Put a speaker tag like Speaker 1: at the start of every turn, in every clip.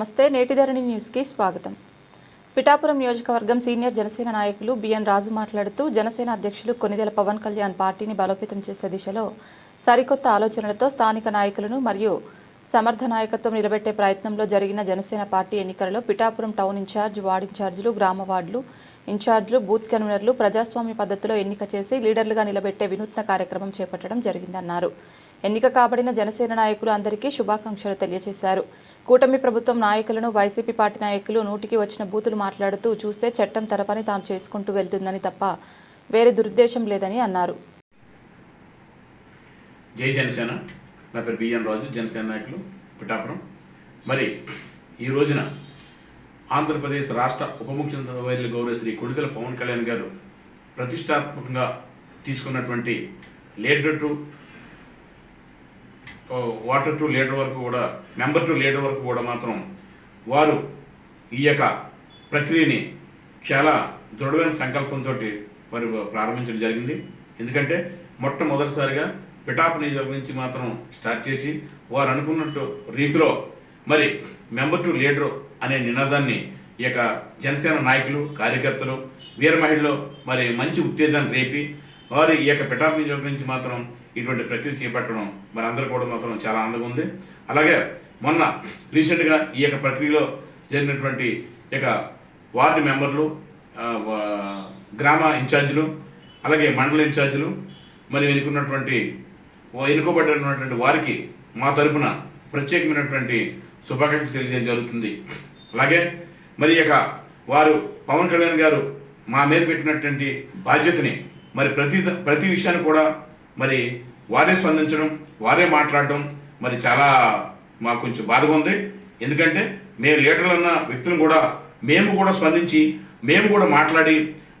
Speaker 1: నమస్తే నేటిధరణి న్యూస్కి స్వాగతం. పిఠాపురం నియోజకవర్గం సీనియర్ జనసేన నాయకులు బిఎన్ రాజు మాట్లాడుతూ జనసేన అధ్యక్షులు కొనిదెల పవన్ కళ్యాణ్ పార్టీని బలోపేతం చేసే దిశలో సరికొత్త ఆలోచనలతో స్థానిక నాయకులను మరియు సమర్థ నాయకత్వం నిలబెట్టే ప్రయత్నంలో జరిగిన జనసేన పార్టీ ఎన్నికలలో పిఠాపురం టౌన్ ఇన్ఛార్జ్ వార్డ్ ఇన్ఛార్జీలు గ్రామ వార్డులు ఇన్ఛార్జ్లు బూత్ కన్వీనర్లు ప్రజాస్వామ్య పద్ధతిలో ఎన్నిక చేసి లీడర్లుగా నిలబెట్టే వినూత్న కార్యక్రమం చేపట్టడం జరిగిందన్నారు. ఎన్నిక కాబడిన జనసేన నాయకులు అందరికీ శుభాకాంక్షలు తెలియజేశారు. కూటమి ప్రభుత్వం నాయకులను వైసీపీ పార్టీ నాయకులు నూటికి వచ్చిన బూతులు మాట్లాడుతూ చూస్తే చట్టం తన పని తాను చేసుకుంటూ వెళ్తుందని తప్ప వేరే దురుద్దేశం లేదని అన్నారు.
Speaker 2: జై జనసేన. నా పేరు బిఎన్ రాజు జనసేన నాయకులు పిఠాపురం. మరి ఈ రోజున ఆంధ్రప్రదేశ్ రాష్ట్ర ఉప ముఖ్యమంత్రి వైద్యుల గౌరవ శ్రీ కొడిదల పవన్ కళ్యాణ్ గారు ప్రతిష్టాత్మకంగా తీసుకున్నటువంటి leader to water to leader వరకు కూడా మెంబర్ టు లీడర్ వరకు కూడా మాత్రం వారు ఈ యొక్క ప్రక్రియని చాలా దృఢమైన సంకల్పంతో వారు ప్రారంభించడం జరిగింది. ఎందుకంటే మొట్టమొదటిసారిగా పిటాప్ నియోజకవర్గం నుంచి మాత్రం స్టార్ట్ చేసి వారు అనుకున్నట్టు రీతిలో మరి మెంబర్ టు లీడర్ అనే నినాదాన్ని ఈ యొక్క జనసేన నాయకులు కార్యకర్తలు వీర మహిళలు మరి మంచి ఉత్తేజాన్ని రేపి వారు ఈ యొక్క పిటాప్ నియోజకవర్గం నుంచి మాత్రం ఇటువంటి ప్రక్రియ చేపట్టడం మరి అందరూ కూడా మాత్రం చాలా ఆనందంగా ఉంది. అలాగే మొన్న రీసెంట్గా ఈ యొక్క ప్రక్రియలో జరిగినటువంటి ఈ యొక్క వార్డు మెంబర్లు గ్రామ ఇన్ఛార్జీలు అలాగే మండల ఇన్ఛార్జీలు మరి ఎన్నుకున్నటువంటి ఎన్నుకోబడినటువంటి వారికి మా తరపున ప్రత్యేకమైనటువంటి శుభాకాంక్షలు తెలియజేయడం జరుగుతుంది అలాగే మరి ఈ యొక్క వారు పవన్ కళ్యాణ్ గారు మా మీద పెట్టినటువంటి బాధ్యతని మరి ప్రతి ప్రతి విషయాన్ని కూడా మరి వారే స్పందించడం వారే మాట్లాడడం మరి చాలా మాకు కొంచెం బాధగా ఉంది. ఎందుకంటే మేము లీడర్లు అన్న వ్యక్తులను కూడా మేము కూడా స్పందించి మేము కూడా మాట్లాడి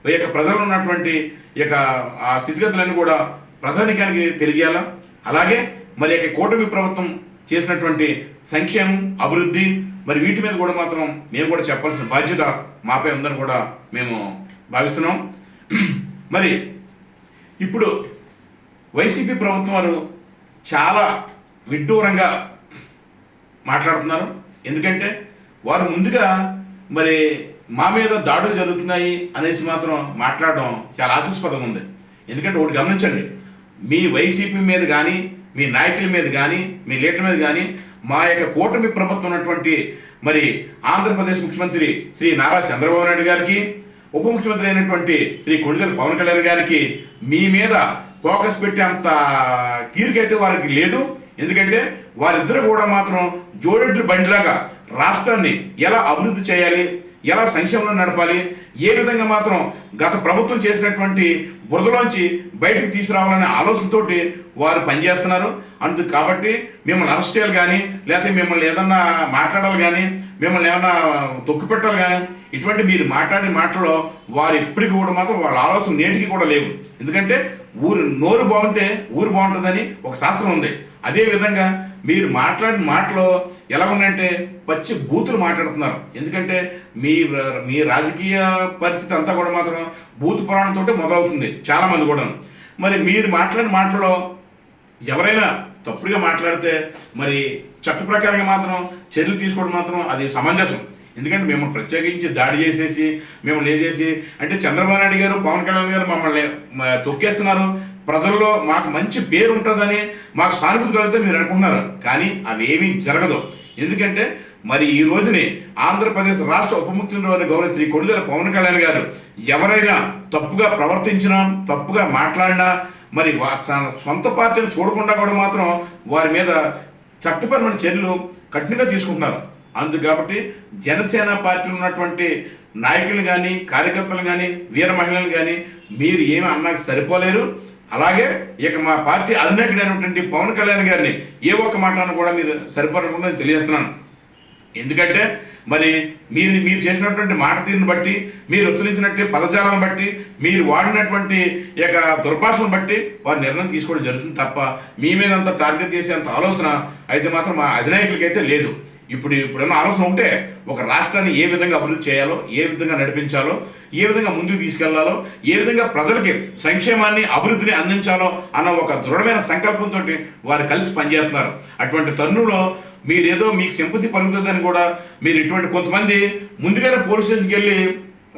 Speaker 2: ఈ యొక్క ప్రజలు ఉన్నటువంటి ఈ యొక్క ఆ స్థితిగతులన్నీ కూడా ప్రధానికానికి తెలియాలా అలాగే మరి యొక్క కూటమి ప్రభుత్వం చేసినటువంటి సంక్షేమం అభివృద్ధి మరి వీటి మీద కూడా మాత్రం మేము కూడా చెప్పాల్సిన బాధ్యత మాపై ఉందని కూడా మేము భావిస్తున్నాం. మరి ఇప్పుడు వైసీపీ ప్రభుత్వం వారు చాలా విడ్డూరంగా మాట్లాడుతున్నారు. ఎందుకంటే వారు ముందుగా మరి మా మీద దాడులు జరుగుతున్నాయి అనేసి మాత్రం మాట్లాడడం చాలా ఆశాస్పదంగా ఉంది. ఎందుకంటే ఒకటి గమనించండి మీ వైసీపీ మీద కానీ మీ నాయకుల మీద కానీ మీ లీడర్ మీద కానీ మా యొక్క కూటమి ప్రభుత్వం ఉన్నటువంటి మరి ఆంధ్రప్రదేశ్ ముఖ్యమంత్రి శ్రీ నారా చంద్రబాబు నాయుడు గారికి ఉప ముఖ్యమంత్రి అయినటువంటి శ్రీ కొండల పవన్ కళ్యాణ్ గారికి మీ మీద ఫోకస్ పెట్టే అంత తీరికైతే వారికి లేదు. ఎందుకంటే వారిద్దరు కూడా మాత్రం జోడెడ్లు బండిలాగా రాష్ట్రాన్ని ఎలా అభివృద్ధి చేయాలి ఎలా సంక్షేమంలో నడపాలి? ఏ విధంగా మాత్రం గత ప్రభుత్వం చేసినటువంటి బురదలోంచి బయటకు తీసుకురావాలనే ఆలోచనతోటి వారు పనిచేస్తున్నారు. అందు కాబట్టి మిమ్మల్ని అరెస్ట్ చేయాలి కానీ లేకపోతే మిమ్మల్ని ఏదన్నా మాట్లాడాలి కానీ మిమ్మల్ని ఏమన్నా తొక్కు పెట్టాలి కానీ ఇటువంటి మీరు మాట్లాడే మాటలో వారు ఇప్పటికి కూడా మాత్రం వాళ్ళ ఆలోచన నేటికి కూడా లేవు. ఎందుకంటే ఊరు నోరు బాగుంటే ఊరు బాగుంటుందని ఒక శాస్త్రం ఉంది. అదే విధంగా మీరు మాట్లాడిన మాటలో ఎలా ఉన్నాయంటే పచ్చి బూతులు మాట్లాడుతున్నారు. ఎందుకంటే మీ మీ రాజకీయ పరిస్థితి అంతా కూడా మాత్రం బూత్ పురాణంతో మొదలవుతుంది చాలామంది కూడా. మరి మీరు మాట్లాడిన మాటలో ఎవరైనా తప్పుడుగా మాట్లాడితే మరి చట్ట ప్రకారంగా మాత్రం చర్యలు తీసుకోవడం మాత్రం అది సమంజసం. ఎందుకంటే మేము ప్రత్యేకించి దాడి చేసేసి మేము లేచేసి అంటే చంద్రబాబు నాయుడు గారు పవన్ కళ్యాణ్ గారు మమ్మల్ని తొక్కేస్తున్నారు. ప్రజల్లో మాకు మంచి పేరు ఉంటుందని మాకు సానుభూతి కలిగితే మీరు అనుకుంటున్నారు. కానీ అవేమీ జరగదు. ఎందుకంటే మరి ఈ రోజుని ఆంధ్రప్రదేశ్ రాష్ట్ర ఉప ముఖ్యమంత్రి గౌరవ శ్రీ కొడుదల పవన్ కళ్యాణ్ గారు ఎవరైనా తప్పుగా ప్రవర్తించినా తప్పుగా మాట్లాడినా మరి సొంత పార్టీని చూడకుండా కూడా మాత్రం వారి మీద చట్టపరమైన చర్యలు కఠినంగా తీసుకుంటున్నారు. అందు కాబట్టి జనసేన పార్టీలో ఉన్నటువంటి నాయకులు కానీ కార్యకర్తలు కానీ వీర మహిళలు కానీ మీరు ఏమి అన్నాక సరిపోలేరు. అలాగే ఇక మా పార్టీ అధినేకుడైనటువంటి పవన్ కళ్యాణ్ గారిని ఏ ఒక్క మాటను కూడా మీరు సరిపడకుండా నేను తెలియజేస్తున్నాను. ఎందుకంటే మరి మీరు మీరు చేసినటువంటి మాట తీరుని బట్టి మీరు ఉచ్చరించినట్టు పదజాలను బట్టి మీరు వాడినటువంటి యొక్క దుర్భాషను బట్టి వారు నిర్ణయం తీసుకోవడం జరుగుతుంది తప్ప మీ మీద అంత టార్గెట్ చేసే అంత ఆలోచన అయితే మాత్రం మా అధినాయకులకైతే లేదు. ఇప్పుడు ఇప్పుడున్న ఆలోచన ఉంటే ఒక రాష్ట్రాన్ని ఏ విధంగా అభివృద్ధి చేయాలో ఏ విధంగా నడిపించాలో ఏ విధంగా ముందుకు తీసుకెళ్ళాలో ఏ విధంగా ప్రజలకి సంక్షేమాన్ని అభివృద్ధిని అందించాలో అన్న ఒక దృఢమైన సంకల్పంతో వారు కలిసి పనిచేస్తున్నారు. అటువంటి తరుణంలో మీరేదో మీకు సింపతి పలుకుతుందని కూడా మీరు ఇటువంటి కొంతమంది ముందుగానే పోలీస్ స్టేషన్కి వెళ్ళి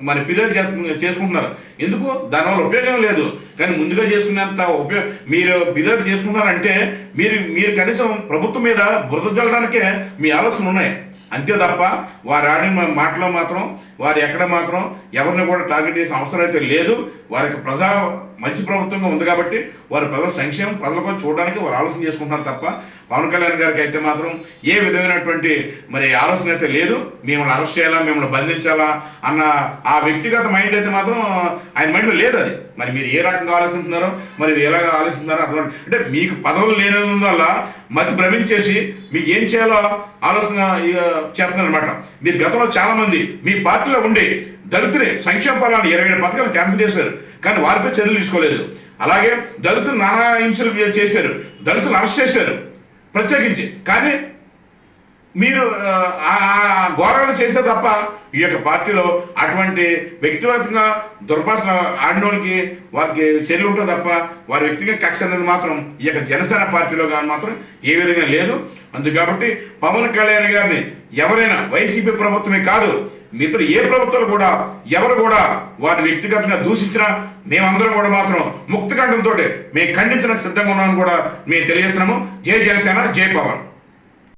Speaker 2: మరి ఫిర్యాదు చేస్తు చేసుకుంటున్నారు. ఎందుకు? దానివల్ల ఉపయోగం లేదు. కానీ ముందుగా చేసుకునేంత ఉపయోగ మీరు ఫిర్యాదు చేసుకుంటున్నారంటే మీరు మీరు కనీసం ప్రభుత్వం మీద బురద చల్లడానికే మీ ఆలోచనలు ఉన్నాయి. అంతే తప్ప వారు ఆడిన మా- మాటలో మాత్రం వారు ఎక్కడ మాత్రం ఎవరిని కూడా టార్గెట్ చేసే అవసరం అయితే లేదు. వారికి ప్రజా మంచి ప్రభుత్వంగా ఉంది కాబట్టి వారు ప్రజల సంక్షేమం ప్రజలకు చూడడానికి వారు ఆలోచన చేసుకుంటున్నారు తప్ప పవన్ కళ్యాణ్ గారికి అయితే మాత్రం ఏ విధమైనటువంటి మరి ఆలోచన అయితే లేదు. మిమ్మల్ని అరెస్ట్ చేయాలా మిమ్మల్ని బంధించాలా అన్న ఆ వ్యక్తిగత మైండ్ అయితే మాత్రం ఆయన మైండ్లో లేదు అది. మరి మీరు ఏ రకంగా ఆలోచిస్తున్నారో మరి ఎలాగ ఆలోచిస్తున్నారో అర్థం అంటే మీకు పదవులు లేనందువల్ల మతి భ్రమించేసి మీకు ఏం చేయాలో ఆలోచన చేస్తున్నారనమాట మీరు గతంలో చాలామంది మీ పార్టీలో ఉండి దళితుని సంక్షేమ ఫలాన్ని ఇరవై ఏడు పథకాలు క్యాన్సిల్ చేశారు కానీ వారిపై చర్యలు తీసుకోలేదు. అలాగే దళితులు నానా హింసలు చేశారు దళితులు అరెస్ట్ చేశారు ప్రత్యేకించి. కానీ మీరు ఆ ఆ ఘోరాలు చేస్తే తప్ప ఈ యొక్క పార్టీలో అటువంటి వ్యక్తిగతంగా దుర్భాషణ ఆడినోళ్ళకి వారికి చర్యలు ఉంటుంది తప్ప వారి వ్యక్తిగత కక్ష అనేది మాత్రం ఈ యొక్క జనసేన పార్టీలో కానీ మాత్రం ఏ విధంగా లేదు. అందు కాబట్టి పవన్ కళ్యాణ్ గారిని ఎవరైనా వైసీపీ ప్రభుత్వమే కాదు మిత్రులు ఏ ప్రభుత్వాలు కూడా ఎవరు కూడా వారిని వ్యక్తిగతంగా దూషించినా మేమందరం కూడా మాత్రం ముక్తకంఠంతో మేము ఖండించడానికి సిద్ధంగా ఉన్నామని కూడా మేము తెలియజేస్తున్నాము. జై జనసేన జై పవన్.